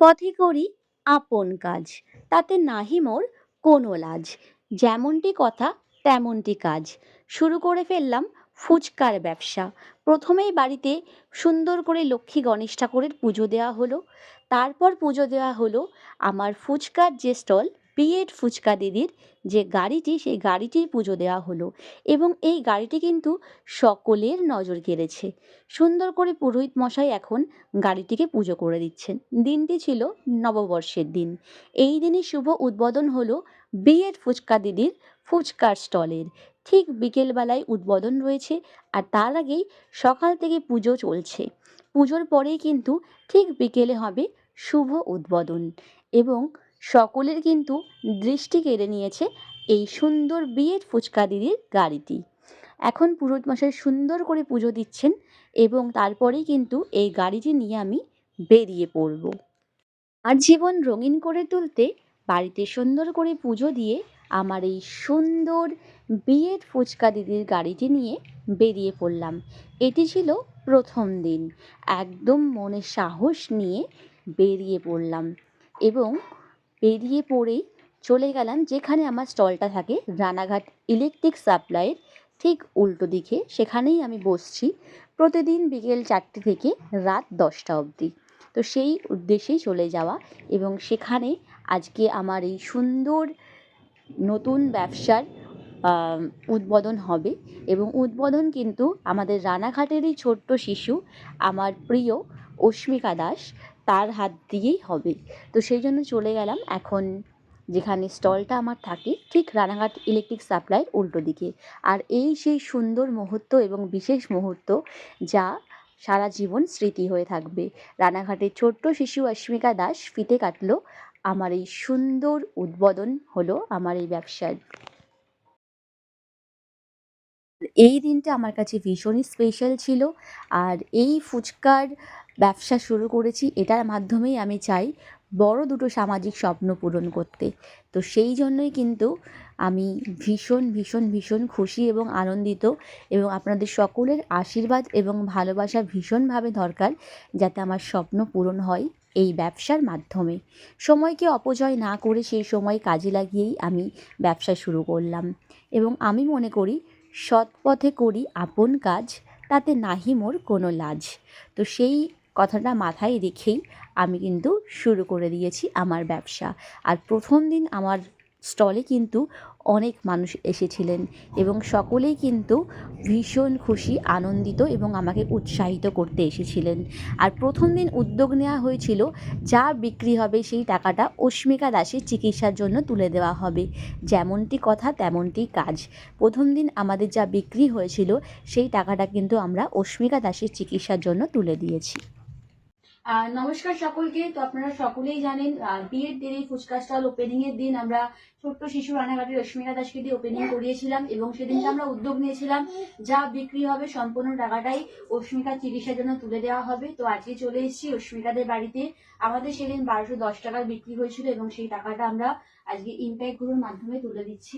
পথে করি আপন কাজ, তাতে নাহি মোর কোনো লাজ। যেমনটি কথা, তেমনটি কাজ। শুরু করে ফেললাম ফুচকার ব্যবসা। প্রথমেই বাড়িতে সুন্দর করে লক্ষ্মী গণেশ ঠাকুরের পুজো দেওয়া হলো। তারপর পুজো দেওয়া হলো আমার ফুচকার যে স্টল বিএড ফুচকা দিদির যে গাড়িটি, সেই গাড়িটির পুজো দেওয়া হলো এবং এই গাড়িটি কিন্তু সকলের নজর কেড়েছে। সুন্দর করে পুরোহিত মশাই এখন গাড়িটিকে পুজো করে দিচ্ছেন। দিনটি ছিল নববর্ষের দিন। এই দিনই শুভ উদ্বোধন হলো বিএড ফুচকা দিদির ফুচকার স্টলের। ঠিক বিকেলবেলায় উদ্বোধন রয়েছে আর তার আগেই সকাল থেকে পুজো চলছে। পুজোর পরেই কিন্তু ঠিক বিকেলে হবে শুভ উদ্বোধন এবং সকলের কিন্তু দৃষ্টি কেড়ে নিয়েছে এই সুন্দর বিয়ের ফুচকা দিদির গাড়িটি। এখন পুরোহিত মশাই সুন্দর করে পুজো দিচ্ছেন এবং তারপরেই কিন্তু এই গাড়িটি নিয়ে আমি বেরিয়ে পড়ব। আর জীবন রঙিন করে তুলতে, বাড়িতে সুন্দর করে পুজো দিয়ে আমার এই সুন্দর বিয়ের ফুচকা দিদির গাড়িটি নিয়ে বেরিয়ে পড়লাম। এটি ছিল প্রথম দিন। একদম মনে সাহস নিয়ে বেরিয়ে পড়লাম এবং বেরিয়ে পড়েই চলে গেলাম যেখানে আমার স্টলটা থাকে, রানাঘাট ইলেকট্রিক সাপ্লাইয়ের ঠিক উল্টো দিকে। সেখানেই আমি বসছি প্রতিদিন বিকেল চারটে থেকে রাত দশটা অবধি। তো সেই উদ্দেশ্যেই চলে যাওয়া এবং সেখানে আজকে আমার এই সুন্দর নতুন ব্যবসার উদ্বোধন হবে এবং উদ্বোধন কিন্তু আমাদের রানাঘাটেরই ছোট্ট শিশু, আমার প্রিয় অস্মিকা দাস। তার হাত দিয়েই হবে। তো সেই জন্য চলে গেলাম এখন যেখানে স্টলটা আমার থাকে, ঠিক রানাঘাট ইলেকট্রিক সাপ্লাইয়ের উল্টো দিকে। আর এই সেই সুন্দর মুহূর্ত এবং বিশেষ মুহূর্ত যা সারা জীবন স্মৃতি হয়ে থাকবে। রানাঘাটের ছোট্ট শিশু অস্মিকা দাস ফিতে কাটলো। আমার এই সুন্দর উদ্বোধন হলো আমার এই ব্যবসার। এই দিনটা আমার কাছে ভীষণই স্পেশাল ছিল। আর এই ফুচকার ব্যবসা শুরু করেছি, এটার মাধ্যমেই আমি চাই বড় দুটো সামাজিক স্বপ্ন পূরণ করতে। তো সেই জন্যই কিন্তু আমি ভীষণ ভীষণ ভীষণ খুশি এবং আনন্দিত এবং আপনাদের সকলের আশীর্বাদ এবং ভালোবাসা ভীষণভাবে দরকার যাতে আমার স্বপ্ন পূরণ হয় এই ব্যবসার মাধ্যমে। সময়কে অপচয় না করে সেই সময় কাজে লাগিয়েই আমি ব্যবসা শুরু করলাম এবং আমি মনে করি সৎ পথে করি আপন কাজ, তাতে নাহি মোর কোনো লাজ। তো সেই কথাটা মাথায় রেখেই আমি কিন্তু শুরু করে দিয়েছি আমার ব্যবসা। আর প্রথম দিন আমার স্টলে কিন্তু অনেক মানুষ এসেছিলেন এবং সকলেই কিন্তু ভীষণ খুশি, আনন্দিত এবং আমাকে উৎসাহিত করতে এসেছিলেন। আর প্রথম দিন উদ্যোগ নেওয়া হয়েছিল, যা বিক্রি হবে সেই টাকাটা অস্মিকা দাসের চিকিৎসার জন্য তুলে দেওয়া হবে। যেমনটি কথা, তেমনটি কাজ। প্রথম দিন আমাদের যা বিক্রি হয়েছিল, সেই টাকাটা কিন্তু আমরা অস্মিকা দাসের চিকিৎসার জন্য তুলে দিয়েছি। নমস্কার সকলকে। তো আপনারা সকলেই জানেন বিয়ের দিন এই ফুচকা স্টল ওপেনিং এর দিন আমরা ছোট্ট শিশু রানাঘাটের রশ্মিকা দাসকে দিয়ে ওপেনিং করিয়েছিলাম এবং সেদিনকে আমরা উদ্যোগ নিয়েছিলাম, যা বিক্রি হবে সম্পূর্ণ টাকাটাই অস্মিকার চিকিৎসার জন্য তুলে দেওয়া হবে। তো আজকে চলে এসেছি অস্মিকাদের বাড়িতে। আমাদের সেদিন বারোশো দশ টাকার বিক্রি হয়েছিল এবং সেই টাকাটা আমরা আজকে ইম্প্যাক্টগুলোর মাধ্যমে তুলে দিচ্ছি।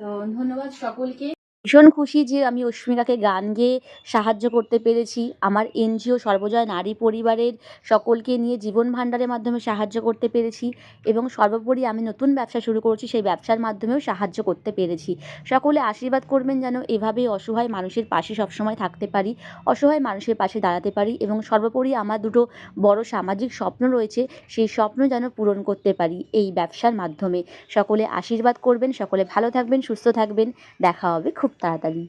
তো ধন্যবাদ সকলকে। ভীষণ খুশি যে আমি অস্মিকাকে গান গেয়ে সাহায্য করতে পেরেছি। আমার এনজিও সর্বজয় নারী পরিবারের সকলকে নিয়ে জীবন ভাণ্ডারের মাধ্যমে সাহায্য করতে পেরেছি এবং সর্বোপরি আমি নতুন ব্যবসা শুরু করেছি, সেই ব্যবসার মাধ্যমেও সাহায্য করতে পেরেছি। সকলে আশীর্বাদ করবেন যেন এভাবেই অসহায় মানুষের পাশে সবসময় থাকতে পারি, অসহায় মানুষের পাশে দাঁড়াতে পারি এবং সর্বোপরি আমার দুটো বড় সামাজিক স্বপ্ন রয়েছে, সেই স্বপ্ন যেন পূরণ করতে পারি এই ব্যবসার মাধ্যমে। সকলে আশীর্বাদ করবেন, সকলে ভালো থাকবেন, সুস্থ থাকবেন, দেখা হবে খুব তাড়াতাড়ি